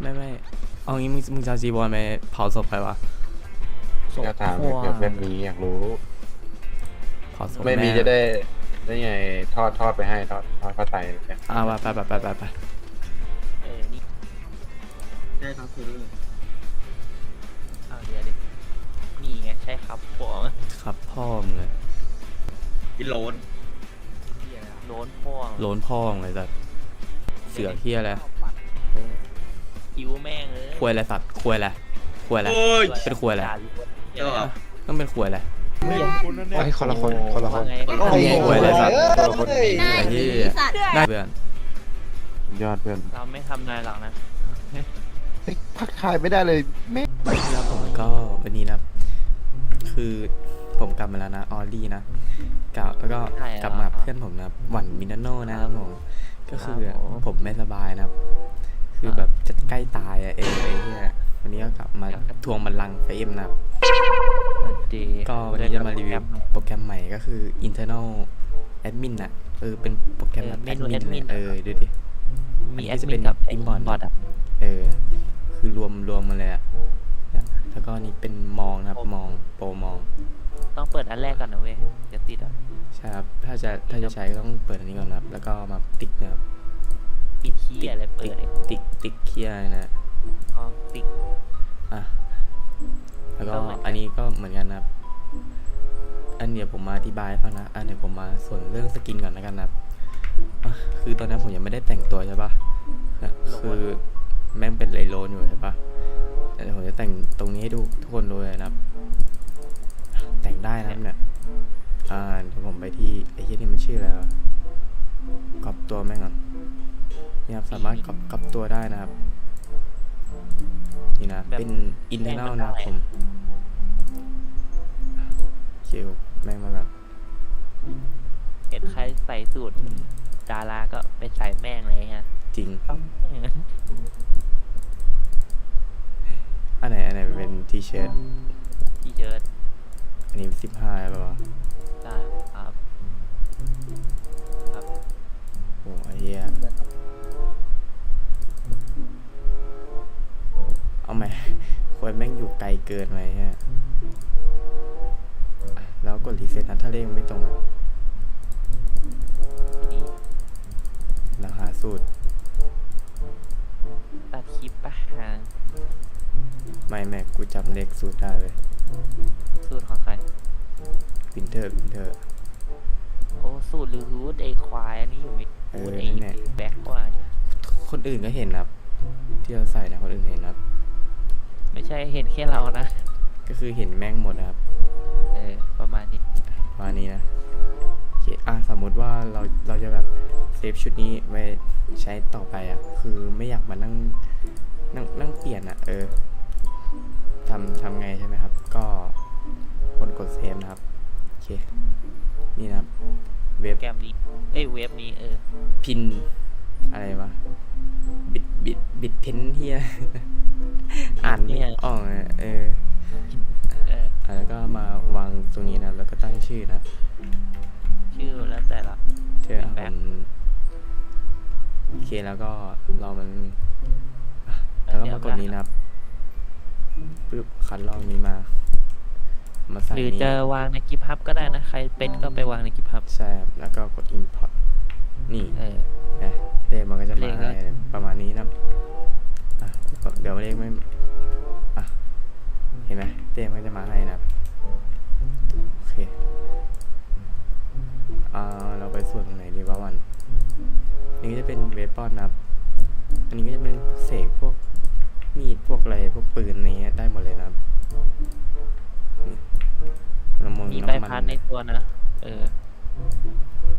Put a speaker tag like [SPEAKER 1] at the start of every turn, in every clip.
[SPEAKER 1] ไม่ไม่เอางี้มึงมึงจะเอาจีบอลไปเผาศพใครวะ
[SPEAKER 2] ก็ถามเผื่อเพื่อนมีอยากรู้
[SPEAKER 1] เผาศพ
[SPEAKER 2] ไม่มี
[SPEAKER 1] แจะ
[SPEAKER 2] ได้ได้ไงทอดทอดไปให้ทอดทอดผ้าไตรเนี่ย
[SPEAKER 1] อ่าไปไปไปไปไป
[SPEAKER 3] เออนี่
[SPEAKER 4] ได้ครับคือ
[SPEAKER 3] เอาเดี๋ยวดินี่ไงใช่ครับผม
[SPEAKER 1] ครับพ่อมึงเลย
[SPEAKER 4] กิโลน
[SPEAKER 3] โล้นพ่วง
[SPEAKER 1] โล้นพ่อมึงเลยสัตว์เสือเฮียอะไร
[SPEAKER 3] คิ้วแม่งเลย
[SPEAKER 1] ควยอะไรสัตว์ควยอะไรควยอะไร
[SPEAKER 4] โอ้ย
[SPEAKER 1] เป็นควยอะไร
[SPEAKER 4] เจ้า
[SPEAKER 1] ต้องเป็นควยอะไร
[SPEAKER 5] ไอ้คนละคนคนละคน
[SPEAKER 3] ว่าไง
[SPEAKER 1] โอ้โหควยอะไรสัตว์
[SPEAKER 5] คนละคน
[SPEAKER 1] ไอ้เหี้ยได้เพื่อน
[SPEAKER 2] ยอดเพื่อน
[SPEAKER 3] เราไม่ทำนายหรอกนะ
[SPEAKER 5] เฮ้ยพักทายไม่ได้เลยไม่
[SPEAKER 1] แล้วผมก็วันนี้นะครับ คือผมกลับมาแล้วนะออลลี่นะกลับแล้วก็กลับมากับเพื่อนผมนะครับหวันมินาโน่นะครับผมก็คือผมไม่สบายนะครับ คือแบบจะใกล้ตายอะเอไอ้เหี้ยวันนี้ก็กลับมาทวงบัลลังก์ไฟเอ็มนะครับ
[SPEAKER 3] ดี
[SPEAKER 1] ก็วันนี้จะมารีวิวโปรแกรมใหม่ก็คือ internal admin น่ะเออเป็นโปรแกรมแบบ
[SPEAKER 3] เมนู
[SPEAKER 1] admin เลย
[SPEAKER 3] admin
[SPEAKER 1] เออดูดิ
[SPEAKER 3] มี
[SPEAKER 1] อั
[SPEAKER 3] แอนด
[SPEAKER 1] นี้จะ
[SPEAKER 3] มิ
[SPEAKER 1] เป็นน
[SPEAKER 3] กับ
[SPEAKER 1] inbound
[SPEAKER 3] บอทอะ
[SPEAKER 1] เออ คือรวมรวมมาเลยอะเนี่ยแล้วก็นี่เป็นมองนะครับมองโปรมอง
[SPEAKER 3] ต้องเปิดอันแรกก่อนนะเว้ยจะติดอะ
[SPEAKER 1] ใช่ครับถ้าจะถ้าจะใช้ก็ต้องเปิดอันนี้ก่อนนะครับ แล้วก็มาติ๊กนะครับ
[SPEAKER 3] ปิดขี้อะไรเปิ
[SPEAKER 1] ติ๊
[SPEAKER 3] ด
[SPEAKER 1] ก
[SPEAKER 3] เลย
[SPEAKER 1] ติ๊กติ๊กเคลียร์นะ
[SPEAKER 3] อ๋อติ๊ก
[SPEAKER 1] อะ แล้วก็
[SPEAKER 3] ก็เหมือนกัน
[SPEAKER 1] อันนี้ก็เหมือนกันนะครับ อันเดี๋ยวผมมาอธิบายให้ฟังนะอันเดี๋ยวผมมาส่วนเรื่องสกินก่อนแล้วกันนะครับอะคือตอนนั้นผมยังไม่ได้แต่งตัวใช่ปะอะคือแม่งเป็นไลโลนอยู่ใช่ปะแต่เดี๋ยวผมจะแต่งตรงนี้ให้ดูทุกคนดูเลยนะครับ แต่งได้นะครับเนี่ย อ่าเดี๋ยวผมไปที่ไอ้เหี้ยนี่มันชื่ออะไรวะกรอบตัวแม่งก่อน นี่ครับสามารถกรอบกรอบตัวได้นะครับ นี่นะ เป็น internal นะครับผมเคิวแม่งมาแบบ
[SPEAKER 3] เห็นใครใส่สูตรดาราก็ไปใส่แม่งเลยฮะ
[SPEAKER 1] จริง
[SPEAKER 3] ต้องแม่ง
[SPEAKER 1] อันไหน อันไหนเป็นทีเชิร์ต
[SPEAKER 3] ที่เชิด
[SPEAKER 1] อันนี้สิบห้าป่าวะ
[SPEAKER 3] ได้ครับ ครับ
[SPEAKER 1] โอ้ไอ้เหี้ย ไหมควรแม่งอยู่ไกลเกินไหมฮะแล้วกดรีเซ็ตนะถ้าเลขมันไม่ตรงอะ
[SPEAKER 3] นี่
[SPEAKER 1] แล้วหาสูตร
[SPEAKER 3] ตัดคลิปปะฮะ
[SPEAKER 1] ไม่แม่กูจำเลขสูตรได้เลย
[SPEAKER 3] สูตรของใคร
[SPEAKER 1] วินเทอร์วินเทอร์
[SPEAKER 3] โอ้สูตรหรือฮูดไอควายอันนี้อยู่ไม่
[SPEAKER 1] เออ
[SPEAKER 3] ฮูด
[SPEAKER 1] นั่
[SPEAKER 3] ไอน
[SPEAKER 1] แหละ
[SPEAKER 3] แบ็กกว่าเนี่ย
[SPEAKER 1] คนอื่นก็เห็นนะครับ ที่เราใส่นะคนอื่นเห็นนะครับ
[SPEAKER 3] ไม่ใช่เห็นแค่เรานะ
[SPEAKER 1] ก็คือเห็นแม่งหมดนะครับ
[SPEAKER 3] เออ ประมาณนี้
[SPEAKER 1] ประมาณนี้นะโอเคอะสมมุติว่าเราเราจะแบบเซฟชุดนี้ไว้ใช้ต่อไปอะ คือไม่อยากมานั่งนั่งนั่งเปลี่ยนอะ เออทำทำไงใช่ไหมครับ ก็กดกดเซฟนะครับโอเคนี่นะครับ เว็บ
[SPEAKER 3] แกรมนี้ เอ้ย เว็บนี้เออ
[SPEAKER 1] พิน อะไรวะบิดบิดบิดเพนเฮียอ่านไม่ออกอะเออ
[SPEAKER 3] เออ
[SPEAKER 1] อะแล้วก็มาวางตรงนี้นะครับแล้วก็ตั้งชื่อนะครับ
[SPEAKER 3] ชื่อแล้วแต่ละ
[SPEAKER 1] เชื่อ
[SPEAKER 3] เป็นแบ็
[SPEAKER 1] ผ
[SPEAKER 3] ค
[SPEAKER 1] มโอเคแล้วก็เรามันอะแล้วก็มากดนี้นะครับปึ๊บคัดลอกนี้มามาใส่
[SPEAKER 3] หรือ
[SPEAKER 1] นี่
[SPEAKER 3] จะวางในกิฟฮับก็ได้นะ ใครเป็นก็ไปวางในกิฟฮับ
[SPEAKER 1] ใช่ครับแล้วก็กด import นี่
[SPEAKER 3] เออ
[SPEAKER 1] นะเลขมันก็จะ
[SPEAKER 3] เล
[SPEAKER 1] มา
[SPEAKER 3] ขก็
[SPEAKER 1] ให้ประมาณนี้นะครับอะเดี๋ยวเลขไม่อะเห็นไหมเลขมันก็จะมาให้นะครับโอเคอ่าเราไปส่วนตรงไหนดีวะวันนี่ก็จะเป็นเวปอนนะครับ อันนี้ก็จะเป็นเสกพวกมีดพวกอะไรพวกปืนอะไรเงี้ยได้หมดเลยนะครับนี่น้ำมัน
[SPEAKER 3] มีใบ
[SPEAKER 1] น้ำมั
[SPEAKER 3] พัดในตัวนะ เออ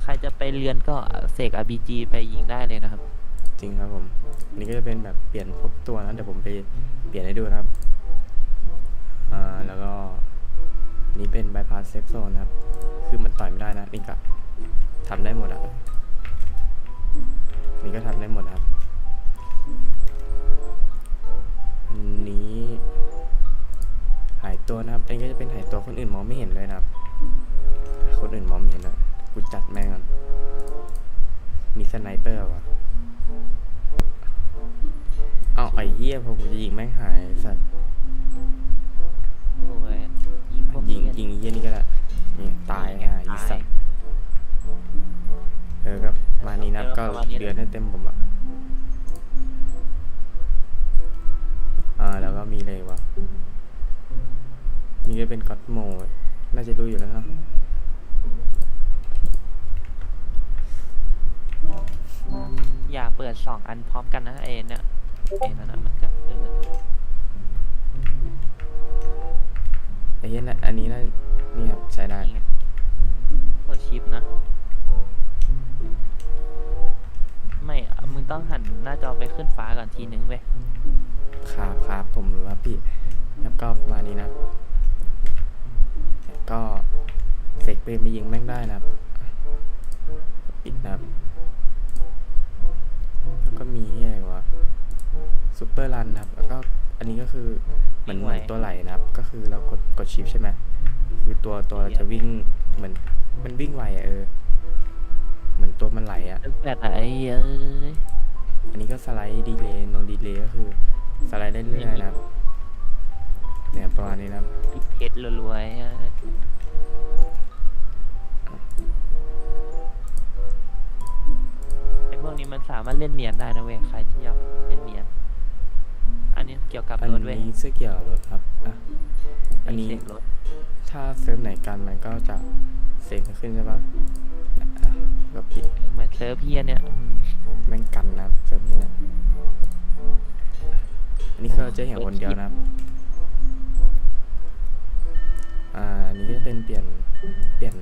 [SPEAKER 3] ใครจะไปเรียนก็เสก RPG ไปยิงได้เลยนะครับ
[SPEAKER 1] จริงครับผมอันนี้ก็จะเป็นแบบเปลี่ยนพวกตัวนะเดี๋ยวผมไปเปลี่ยนให้ดูนะครับอ่าแล้วก็นนี้เป็น bypass safe zone นะครับ คือมันต่อยไม่ได้นะนี่ก็ทำได้หมดอะนี่ก็ทำได้หมดนะครับ อันนี้ หายตัวนะครับ อันนี้ก็จะเป็นหายตัวคนอื่นมองไม่เห็นเลยนะครับ สอง
[SPEAKER 3] อั
[SPEAKER 1] น
[SPEAKER 3] พร้อมกันนะเอ็นเนี่ยเอ็นนั่นนะมันจะเออ
[SPEAKER 1] ไอ้เฮียนะอันนี้น่านี่ครับใช้ได้
[SPEAKER 3] นี่ไงกดชิปนะ ไม่อะมึงต้องหันหน้าจอไปขึ้นฟ้าก่อนทีนึงเว้ย
[SPEAKER 1] ครับครับผมรู้ครับพี่ครับก็ประมาณนี้นะครับก็เสกปืนไปยิงแม่งได้นะครับปิดนะครับ แล้วก็มีที่อะไรวะ ซูเปอร์รันนะครับ แล้วก็อันนี้ก็คือเหมือนเหมือนตัวไหลนะครับ ก็คือเรากดกดชิปใช่ไหมคือตัวตัวเราจะวิ่งเหมือนมันวิ่งไวอะเออ เหมือนตัวมันไหลอะ
[SPEAKER 3] แปดอะไอ้เอ้ย
[SPEAKER 1] อันนี้ก็สไลด์ดีเลย์โนดีเลย์ก็คือสไลด์ได้เรื่อยๆนะครับ เนี่ยประมาณนี้นะครับ
[SPEAKER 3] เพชรรัวๆไอ้เอ้ยไอ้พวกนี้มันสามารถเล่นเนียนได้นะเว้ยใครที่อยาก กี่ยวกับ
[SPEAKER 1] อัน
[SPEAKER 3] รถเว้ย
[SPEAKER 1] นี้เสื้อเกี่ยวกับรถครับอะอันนี้
[SPEAKER 3] เสียงรถ
[SPEAKER 1] ถ้าเซิร์ฟไหนกันมันก็จะเสียงขึ้นใช่ปะเนี่ยอะก็ปิด
[SPEAKER 3] เหมือนเซิร์ฟเพียเนี่ยอืม
[SPEAKER 1] แม่งกันนะครับเซิร์ฟนี้นะอันนี้คือเราจะเห็นคนเดียวนะครับ อ่าอันนี้ก็จะเป็นเปลี่ยนเปลี่ยน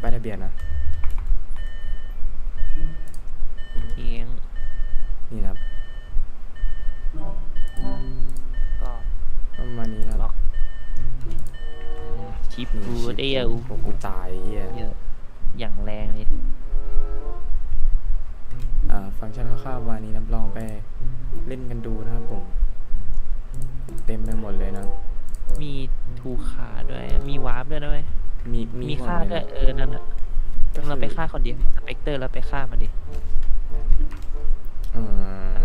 [SPEAKER 1] ป้ายทะเบียนนะ
[SPEAKER 3] เพียง
[SPEAKER 1] นี่นะครับ
[SPEAKER 3] กูชิปได้เยอะ
[SPEAKER 1] โอ้กูตายเฮีย
[SPEAKER 3] เยอะอย่างแรงเลย
[SPEAKER 1] อ่าฟังก์ชันคร่าวๆวันนี้นะลองไปเล่นกันดูนะครับผม เต็มไปหมดเลยนะครับ
[SPEAKER 3] มีทูขาด้วย มีวาร์ปด้วยนะเว้ย
[SPEAKER 1] มี
[SPEAKER 3] มี
[SPEAKER 1] หด
[SPEAKER 3] ค่า
[SPEAKER 1] เล
[SPEAKER 3] ด้วย
[SPEAKER 1] นะ
[SPEAKER 3] เออนั่นแหละ
[SPEAKER 1] ก็คือ
[SPEAKER 3] เราไปฆ่าคนเดียวสเปกเตอร์เราไปฆ่ามันดิ
[SPEAKER 1] เอ่อ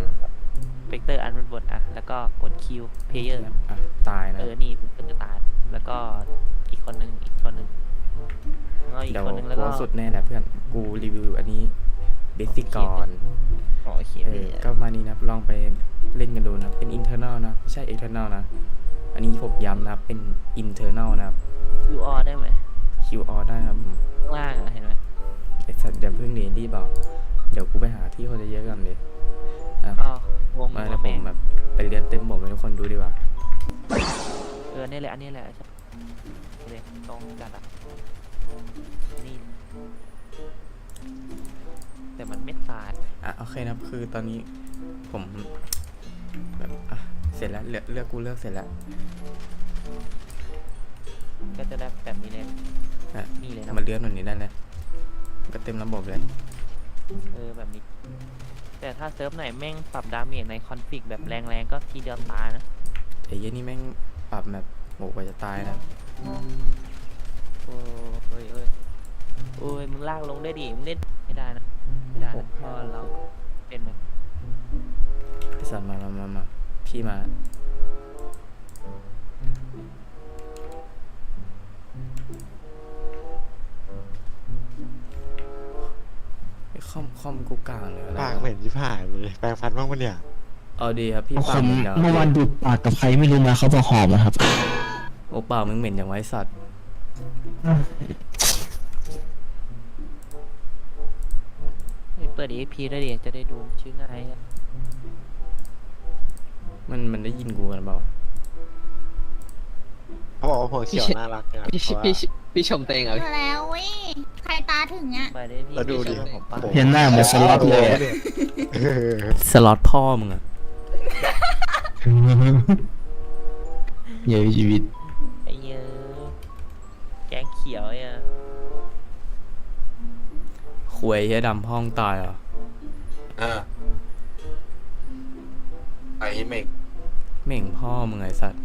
[SPEAKER 3] สเปกเตอร์อันบนบนอะ แล้วก็กดคิวเพลเยอร์
[SPEAKER 1] อะตายนะ
[SPEAKER 3] เออ นี่ ก็อีกคนนึงอีกคนนึงแล้วก็อีก
[SPEAKER 1] เดี๋ยว
[SPEAKER 3] คนนึงแล้ว
[SPEAKER 1] กู
[SPEAKER 3] ก็
[SPEAKER 1] เอาสุดแน่แหละเพื่อน กูรีวิวอันนี้เบสิกก่อน
[SPEAKER 3] อ๋อโอเค
[SPEAKER 1] เออก็มานี้นะครับลองไปเล่นกันดูนะครับเป็น internal นะ ไม่ใช่ external นะ อันนี้ผมย้ำนะครับ เป็น internal นะครับ
[SPEAKER 3] คิวออได้ไหม
[SPEAKER 1] QR ได้ครับผม
[SPEAKER 3] ข้างล่างอะเห็นไหม
[SPEAKER 1] ไอ้สัตว์อย่าเพิ่งเรียนรีบบอก เดี๋ยวกูไปหาที่คนเยอะๆกันเลยอะ
[SPEAKER 3] อ๋อวง
[SPEAKER 1] มา
[SPEAKER 3] หั
[SPEAKER 1] แล้วว
[SPEAKER 3] แม
[SPEAKER 1] ผม
[SPEAKER 3] ง
[SPEAKER 1] แบบไปเรียนเต็มบทให้ทุกคนดูดีกว่า
[SPEAKER 3] เออนี่แหละอันนี้แหละใช่ เลยตรงจัดอะนี่ แต่มันไม่ตาย
[SPEAKER 1] อะโอเคนะครับคือตอนนี้ผมแบบอะเสร็จแล้วเลือกเลือกกูเลือกเสร็จแล้ว
[SPEAKER 3] ก็จะได้แบบนี้เลย
[SPEAKER 1] อะ
[SPEAKER 3] นี่เลยนะ
[SPEAKER 1] มาเลื่อนแบบนี้ได้เลยก็เต็มระบบเลย
[SPEAKER 3] เออแบบนี้ แต่ถ้าเซิร์ฟไหนแม่งปรับดาเมจในคอนฟิกแบบแรงๆก็ทีเดียวตายนะ
[SPEAKER 1] ไอ้เหี้ยนี่แม่งปรับแบบ โหกว่าจะตายนะ
[SPEAKER 3] โอ้ยเอ้ยเอ้ยโอ้ยมึงลากลงได้ดิมึงเล่นไม่ได้นะไม่ได้นะเพราะเราเป็นแบบ
[SPEAKER 1] ไอ้สัตว์มามามามาพี่มา ไอ้คอมคอมกูกลางเลยอะไร
[SPEAKER 5] ปาก
[SPEAKER 1] วะ
[SPEAKER 5] เหม็นที่ผ่านเลย แปรงฟันบ้างปะเนี่ย
[SPEAKER 1] เอาดีครับพี่
[SPEAKER 6] ผ
[SPEAKER 1] ปาก
[SPEAKER 6] ม
[SPEAKER 1] เหม็นจัง
[SPEAKER 6] เมื่อวานดูดปากกับใครไม่รู้มาเขาบอกหอมนะครับ
[SPEAKER 1] โอ้ปากมึงเหม็นอย่างไว้สัตว์
[SPEAKER 3] เฮ้ยเปิด EP ได้ดิจะได้ดูชื่อง่ายอะ
[SPEAKER 1] มันมันได้ยินกูกันเปล่า
[SPEAKER 5] เขาบอกว่าหัวเขียวน่ารักนะ
[SPEAKER 7] พี่
[SPEAKER 5] เพราะว่า
[SPEAKER 7] พี่พี่ชมตัวเองเหรอ
[SPEAKER 8] แล้วเว้ยใครตาถึงอะ
[SPEAKER 3] ไปได้พี่
[SPEAKER 5] แล้วดูดิ
[SPEAKER 3] ชื่อผมปะ
[SPEAKER 6] เห็นหน้าเหมือนสล็อตเลยอะ
[SPEAKER 5] เออ
[SPEAKER 1] สล็อตพ่อมึงอะ
[SPEAKER 6] เยอะชีวิต
[SPEAKER 1] ควยเฮียดำพ่องตายเหรอ
[SPEAKER 2] อ่าไอ้เมก
[SPEAKER 1] เหม่งพ่อมึงไอสัตว์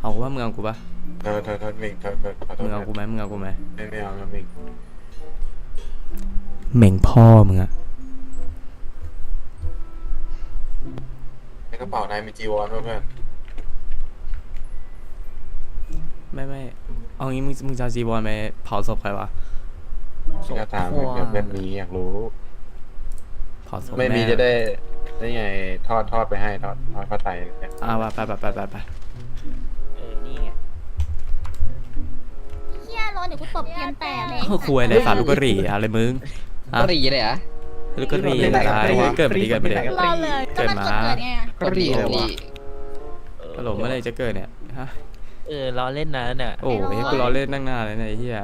[SPEAKER 1] เอากูว่ามึงเอากูปะ
[SPEAKER 2] โทษโทษโทษเมกโทษโทษขอโท
[SPEAKER 1] มึ
[SPEAKER 2] ษ
[SPEAKER 1] งเอากูไหมมึงเอากูไหม
[SPEAKER 2] ไม่ไม่เอานะเมก
[SPEAKER 1] เหม่งพ่อมึงอะ
[SPEAKER 2] ไม่กระเป๋านายมีจีวรด้วยเพื่อน
[SPEAKER 1] ไม่ไม่เอางี้มึงมึงจะเอาจีวรไปเผาศพใครวะ
[SPEAKER 2] ฉัน ก็ถามเพื่อนเพื่อนมีอยากรู้
[SPEAKER 1] เผาศพ
[SPEAKER 2] ไม่มี
[SPEAKER 1] แจะ
[SPEAKER 2] ได้ได้ไงทอดทอดไปให้ทอดทอดผ้าไตรเนี่ย
[SPEAKER 1] อ่าว่าไปไปไปไปไป
[SPEAKER 3] เออ นี่ไง
[SPEAKER 8] เฮียรอเดี๋ยวกูตบเทียนแตกเลย
[SPEAKER 1] ก็คุยอะไรสารลูกกระหรี่อะไรมึงอะ
[SPEAKER 6] ก็รีเลยอะ
[SPEAKER 1] ลูกกระหรี่อะไรเกิดมาดีเกิดมาดี
[SPEAKER 8] รอเลยก็มันกดเกิดไงอะ
[SPEAKER 6] ก็รีเลยพี่
[SPEAKER 1] ตลกเมื่อไหรจะเกิดเนี่ยฮะ
[SPEAKER 3] เออล้อเล่นนะเนี่ย
[SPEAKER 1] โอ้โหให้กูรอเล่นตั้งนานเลยเนี่ยไอ้เหี้ย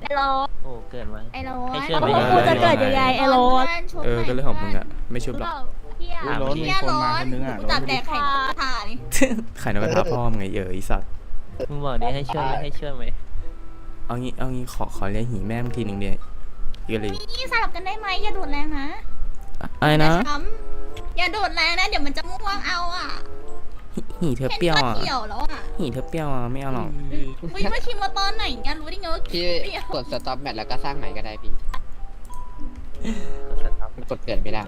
[SPEAKER 8] ไอ้โร
[SPEAKER 3] โอ้เกินมา
[SPEAKER 8] ไอ้โร
[SPEAKER 3] ให้เชื่อ
[SPEAKER 1] ไหม
[SPEAKER 8] กูจะเกิดยังไงไอ้โร
[SPEAKER 1] เออก็เรื่องของมึงอะไม่ชุบหรอก
[SPEAKER 8] เฮีย
[SPEAKER 3] ถาม
[SPEAKER 8] เฮียร้อนกูจับแดกไข่ถ่านี่
[SPEAKER 1] ไข่นกกระทาพ่อมึงไงเออไอสัตว์
[SPEAKER 3] มึงบอกดิให้ช่วยไหมให้ช่วยไหม
[SPEAKER 1] เอางี้เอางี้ขอขอเรียกหีแม่มึงทีหนึ่งเดียวอีกเลย
[SPEAKER 8] นี่สลับกันได้ไหมอย่าโดดแรงนะ
[SPEAKER 1] อะไรนะ
[SPEAKER 8] อย่าช้ำอย่าโดดแรงนะ เดี๋ยวมันจะม่วงเอาอะ
[SPEAKER 1] หีเธอ
[SPEAKER 8] เห็น
[SPEAKER 1] เปรี้ยว
[SPEAKER 8] ก็
[SPEAKER 1] อะ
[SPEAKER 8] เขียวแล้วอะ
[SPEAKER 1] หีเธอเปรี้ยวอะไม่เอาหรอก
[SPEAKER 8] อุ้ยว่าชิมมาตอนไหนเนี่ยรู้ได้ไงว่า
[SPEAKER 6] พี่
[SPEAKER 8] เปรี้ยว
[SPEAKER 6] กดสต็อปแมทแล้วก็สร้างใหม่ก็ได้พี่
[SPEAKER 3] ก็สตาร์ท
[SPEAKER 6] มันกดเปลี่ยนไม่ได้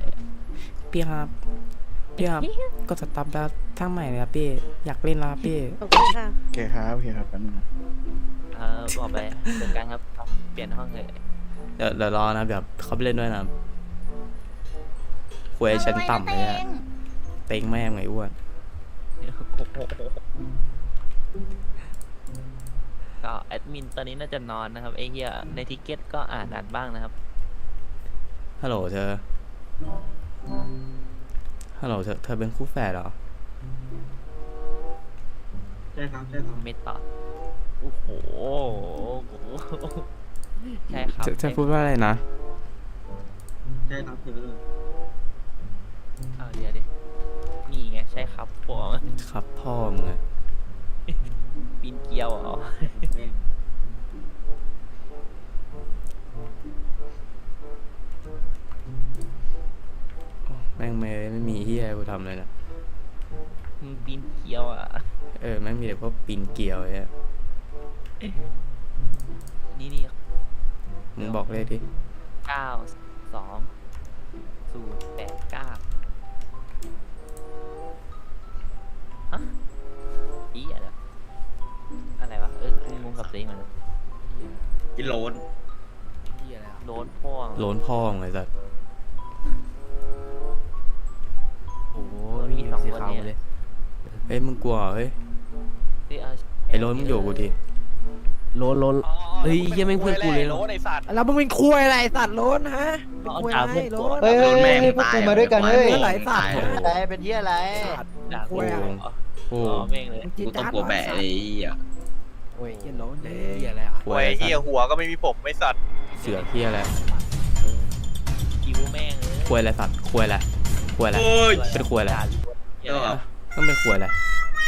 [SPEAKER 1] พี่ครับพี่ครับก็สตับแล้วทั้งใหม่เลยครับพี่อยากเล่นแล้วครับพี่
[SPEAKER 7] โอเคครับโอเคครับแป๊บนึงนะ
[SPEAKER 3] เออบอกไปเดินกันครับ เปลี่ยนห้องเลย
[SPEAKER 1] เดี๋ยวเดี๋ยวรอนะแบบเขาไปเล่นด้วยนะคุยชั้นต่ำเลยอะ
[SPEAKER 8] อาไว้นะ
[SPEAKER 1] เต็งแม่งไงอ้วน
[SPEAKER 3] ก็แอดมินตอนนี้น่าจะนอนนะครับไอ้เหี้ยในทิกเก็ตก็อ่านอ่านบ้างนะครับ
[SPEAKER 1] ฮัลโหลเธอ ฮัลโหลเธอ เธอเป็นคู่แฝดเหรอ
[SPEAKER 4] ใช่ครับใช่ครับ
[SPEAKER 3] ไม่ตอบโอ้โหใช่ครับ
[SPEAKER 1] เธอเธอพูดว่าอะไรนะ
[SPEAKER 4] ใช่ครับเธอ
[SPEAKER 3] เอาเดี๋ยวดินี่ไงใช่ครับพวก
[SPEAKER 1] ครับพ่อมึงอะ
[SPEAKER 3] ปีนเกลียวเหรอ
[SPEAKER 4] แม่ง
[SPEAKER 1] แม่งไม่ไม่มีที่ให้กูทำเลยนะ
[SPEAKER 3] มึงปีนเกลียวอะ
[SPEAKER 1] เออแม่งมีแต่พวกปีนเกลียวไอ้อะ
[SPEAKER 3] นี่นี่
[SPEAKER 1] มึงบอกเลขดิ
[SPEAKER 3] เก้าสองศูนย์แปดเก้า คืองงกับตัวเองเหมือนกัน
[SPEAKER 4] กินโลน
[SPEAKER 3] โดนพ่วง
[SPEAKER 1] โลนพ่อมึงไอ้สัส
[SPEAKER 3] โอ้โหมีสองคนเนี่ย
[SPEAKER 1] เฮ้ยมึงกลัวเหรอเฮ้ย
[SPEAKER 3] เฮ้ยเอา
[SPEAKER 1] ไอ้โลนมึงอยู่กูดิ
[SPEAKER 7] โลนโลน เฮ้ยเหี้ยังไม่งเพื่อนกูเลย โลนไอสัตว์ แล้วมึงเป็นคุยอะไรไอ้สัตว์โลนฮะเป็น
[SPEAKER 3] เอา
[SPEAKER 7] คุย
[SPEAKER 3] ด่า
[SPEAKER 7] อะไร
[SPEAKER 3] พวก
[SPEAKER 7] โล
[SPEAKER 3] กู
[SPEAKER 7] น
[SPEAKER 4] เฮ้ยโลนแม่ง
[SPEAKER 9] พวกกูมาด้วยกันเฮ้ย
[SPEAKER 7] เมื่อไหร่สัตว์
[SPEAKER 9] อะไรเป็นที่อะไร
[SPEAKER 7] สัตว์
[SPEAKER 3] ด่าพ
[SPEAKER 7] คุ
[SPEAKER 3] วก
[SPEAKER 7] ย
[SPEAKER 3] กู
[SPEAKER 7] อะ
[SPEAKER 3] เหรอ
[SPEAKER 1] โอ้
[SPEAKER 3] อ๋อแม่งเลย
[SPEAKER 7] มึง
[SPEAKER 4] กูต้องกลัวแบะเลยไอ้เหี้ย
[SPEAKER 7] โอ้ยเหี้ยโลนเลยเหี้ยอะไรอะ
[SPEAKER 1] ควยเฮียหัวก็ไม่มีผมไม่สัตว์เสือเฮียอะไร
[SPEAKER 3] คิวแม่งเลย
[SPEAKER 1] ควยอะไรสัตว์ควยอะไรควยอะไร
[SPEAKER 4] โอ้ย
[SPEAKER 1] เป็นควยอะไร
[SPEAKER 3] ด่าล้วนเหี้ย
[SPEAKER 4] ก็
[SPEAKER 3] อะไร
[SPEAKER 4] แบบ
[SPEAKER 3] วะ
[SPEAKER 1] ต้องเป็นควยอะไร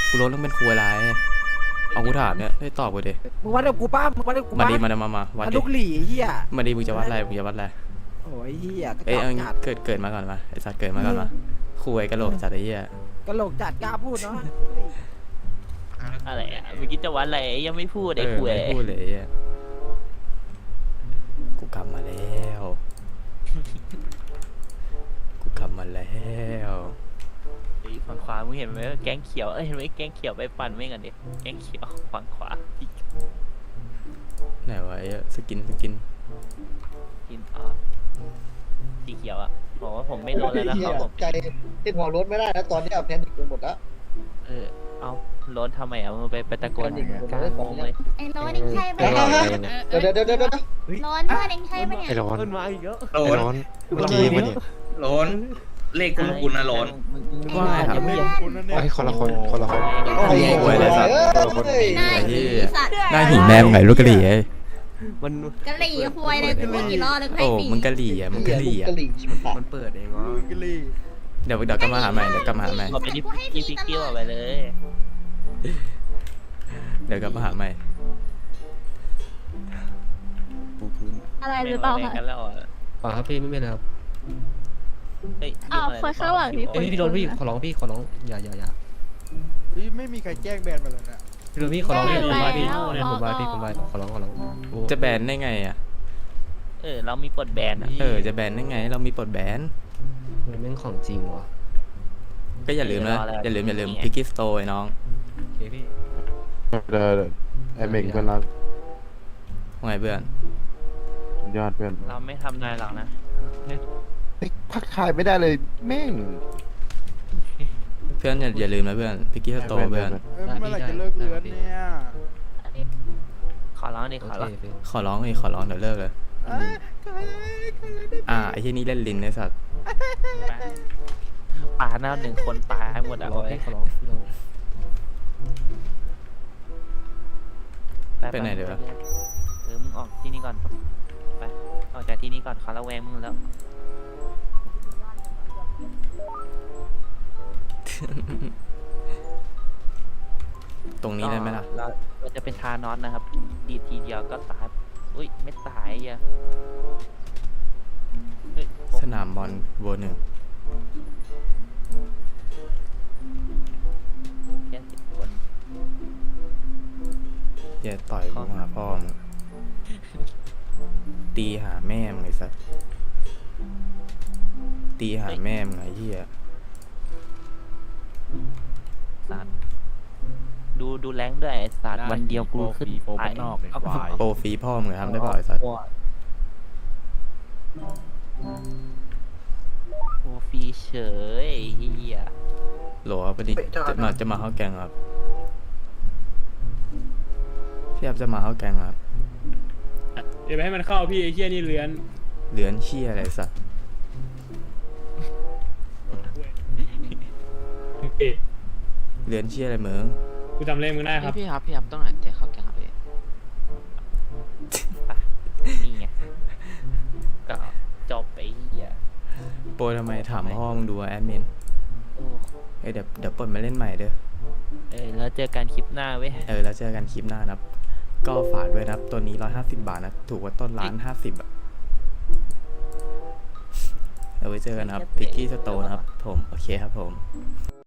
[SPEAKER 1] กูรู้ต้องเป็นควยอะไรเอากูถามเนี่ยให้ตอบกูดิ
[SPEAKER 7] มึงวัดกับกูป้ามึงวัดกับกู
[SPEAKER 1] มา
[SPEAKER 7] ป้า
[SPEAKER 1] ดีมาดีมามาวัด
[SPEAKER 7] มัน
[SPEAKER 1] ดิ
[SPEAKER 7] ลูกหลี่เหี้ย
[SPEAKER 1] มาดีมึงจะวัดอะไรมึงจะวัดอะไร
[SPEAKER 7] โอ้ยเหี้ยกระ
[SPEAKER 1] เอ้ย
[SPEAKER 7] จอ
[SPEAKER 1] เอา
[SPEAKER 7] ก
[SPEAKER 1] งี้
[SPEAKER 7] จัด
[SPEAKER 1] เกิดเกิดมาก่อนมาไอ้สัตว์เกิดมาก่อนมาควยกระโหลกจัดไอ้เหี้ย
[SPEAKER 7] กระโหลกจัดกล้าพูดเนาะ
[SPEAKER 3] อะไรอะเมื่อกี้จะวัดอะไรยังไม่พูด
[SPEAKER 1] เอ
[SPEAKER 3] ไอ้
[SPEAKER 1] อ
[SPEAKER 3] คุย
[SPEAKER 1] ไม่พูดเลยไอ้เหี้ยกูกลับมาแล้ว กูกลับมาแล้ว
[SPEAKER 3] เฮ้ยฝั่งขวามึงเห็นไหมว่าแก๊งเขียวเอ้ยเห็นไหมแก๊งเขียวไปปั่นไม่กันดิแก๊งเขียวฝั่งขวา
[SPEAKER 1] ไหนวะไอ้เหี้ยสกินสกิน
[SPEAKER 3] กินอ่าสีเขียวอะบอกว่าผมไม่โดนแล้วนะครับผม
[SPEAKER 9] ใจติดหัวรถไม่ได้แล้วตอนนี้เอาแพนิคไปหมดแล้ว
[SPEAKER 3] เออ เอาล้นทำไมอะมึงไปไปตะโกน
[SPEAKER 9] กระดิ่ง
[SPEAKER 3] กลางวงเลย
[SPEAKER 8] ไอ้โรนเองใช่ไหม
[SPEAKER 9] เดี๋ยวเดี๋ยวเดี๋ยวเดี๋ยวเดี๋ยว
[SPEAKER 8] โรนเพื่อนเองใช่ไหมเนี่ย
[SPEAKER 5] ไอ้ร้อน
[SPEAKER 7] ขึ้นมาอีกแล้ว
[SPEAKER 4] โล
[SPEAKER 5] ไอ้
[SPEAKER 4] น
[SPEAKER 5] ร้อนเมื่อกี้มันเนี่ย
[SPEAKER 4] โลนเลขคุณคุณนะโลน
[SPEAKER 1] ว่าไงครับ
[SPEAKER 5] ไอ้ยคนละคนคนละคน
[SPEAKER 9] โอ้โห
[SPEAKER 1] โอ้ยอะไรสัตว์
[SPEAKER 9] เอ้ย
[SPEAKER 8] หน้า
[SPEAKER 1] ไอ้เหี้
[SPEAKER 8] หี
[SPEAKER 1] ย
[SPEAKER 8] สัตว์
[SPEAKER 1] หน้าหินแม่มึงไงลูกกะหรี่ไอ้
[SPEAKER 7] มัน
[SPEAKER 8] กะหรี่ควยเลยกูพูดกี่รอบเลยกูให้
[SPEAKER 1] โอ้
[SPEAKER 8] ปี
[SPEAKER 1] มึงกะหรี่อะมึงกะหรี่อะ
[SPEAKER 9] กะหรี่ชิบหาย
[SPEAKER 7] มันเปิดเองวะ
[SPEAKER 1] เดี๋ยวเดี๋ยวกลับมาหาใหม่เดี๋ยวกลับมาหาใหม่
[SPEAKER 3] เอาไปที่ที่พิกกี้เอาไปเลย
[SPEAKER 1] เดี๋ยวกลับมาหาใหม่
[SPEAKER 10] อะไรหรือเปล่า
[SPEAKER 3] ไม่
[SPEAKER 10] คะ
[SPEAKER 3] กันแล้วอะ
[SPEAKER 6] อ๋อครับพี่ไม่เป็นไรครับ
[SPEAKER 3] เฮ้ย
[SPEAKER 10] อ้าวคนข้างหลังนี่
[SPEAKER 6] เอ้ยพี่โดนพี่ขอร้องพี่ขอร้องอย่าอย่าอย่า
[SPEAKER 7] ไม่มีใครแจ้งแบนมาเลยนะ
[SPEAKER 6] พี่โดนพี่ขอร้องพี่ผมว่าพี่เนี่ยผมว่าพี่ผมว่าขอร้องขอร้องโอ้
[SPEAKER 1] จะแบนได้ไงอะ
[SPEAKER 3] เออ เรามีปลดแบนอะ
[SPEAKER 1] เออ จะแบนได้ไง เรามีปลดแบน
[SPEAKER 6] มันแม่งของจริงวะ
[SPEAKER 1] ก็อย่าลืมนะ
[SPEAKER 3] รออะไร
[SPEAKER 1] อย่าลืมอย่าลืม
[SPEAKER 3] นี่ไง
[SPEAKER 1] พิกกี้สโตร์ไอ้น้อง
[SPEAKER 6] โอ เคพี่
[SPEAKER 2] เดี๋ยวเดี๋ยวไอเม่งเพื่อนรัก
[SPEAKER 1] ว่าไงเพื่อน
[SPEAKER 2] สุดยอดเพื่อน
[SPEAKER 3] เราไม่ทำนายหรอกนะ
[SPEAKER 2] เฮ้ยพักทายไม่ได้เลยแม่ง
[SPEAKER 1] เพื่อนอย่าอย่าลืมนะเพื่อนพิกกี้สโตร์เพื่อน
[SPEAKER 6] เมื่อไหร่จะเลิกเลือนเนี่ย
[SPEAKER 3] ขอร้องดิขอร้อง
[SPEAKER 1] ขอร้องเลยขอร้องเดี๋ยวเลิกเลยอ่าไอ้ที่นี่เล่นลิ้นไอ้สัตว์
[SPEAKER 3] ป่าหน้าหนึ่งคนตายหมดอะ
[SPEAKER 6] ขอร้อง
[SPEAKER 3] โอ้ย
[SPEAKER 6] ขอร้อง
[SPEAKER 1] ไปไหนเดี๋ยว
[SPEAKER 3] เออมึงออกที่นี่ก่อน ไป ออกจากที่นี่ก่อนเขาระแวงมึงแล้ว
[SPEAKER 1] ตรงนี้ได้ไหมล่ะ
[SPEAKER 3] เราเราจะเป็นทานอสนะครับ ดีดทีเดียวก็ตาย อุ้ย ไม่ตายอะเฮ้ย
[SPEAKER 1] สนามบอลโวหนึ่ง อย่าต่อยกูหาพ่อมึงตีหาแม่มึงไอ้สัตว์ตีหาแม่มึงไอ้เหี้ย
[SPEAKER 3] สัตว์ดูดูแรงด้วยไอ้สัตว์วันเดียวกูขึ้น
[SPEAKER 6] โปรบ้านนอกไอ้ควาย
[SPEAKER 1] โปรฟรีพ่อมึงทำได้เปล่าไอ้สัตว์
[SPEAKER 3] โอ้ฟรีเฉยไอ้เฮีย
[SPEAKER 1] โหลครับพอดีจะมาจะมาเข้าแกงครับ พี่ครับจะมาเข้าแกงครับ
[SPEAKER 6] เดี๋ยวไปให้มันเข้าพี่ไอ้เหี้ยนี่เลือน
[SPEAKER 1] เหลือนเชี่ยอะไรสัตว์เหลือนเชี่ยอะไรมึง
[SPEAKER 6] กูจำเลขมึงได้ครับ
[SPEAKER 7] พี่ครับพี่ครับต้องหันใจเข้าแกงครับพี่
[SPEAKER 3] นี่ไงก็จบไปเฮีย
[SPEAKER 1] โปรทำไมถามพ่อมึงดูว่าแอดมิน
[SPEAKER 3] โอ้
[SPEAKER 1] เอ้ยเดี๋ยวเดี๋ยวเปิดมาเล่นใหม่เด้อ
[SPEAKER 3] เออแล้วเจอกันคลิปหน้าเว้ย
[SPEAKER 1] เออแล้วเจอกันคลิปหน้านะครับ ก็ฝากด้วยนะครับตัวนี้150บาทนะ ถูกกว่าต้นร้าน50อะเอาไว้เจอกันนะครับพิกกี้สโตนะครับ ผม โอเคครับผม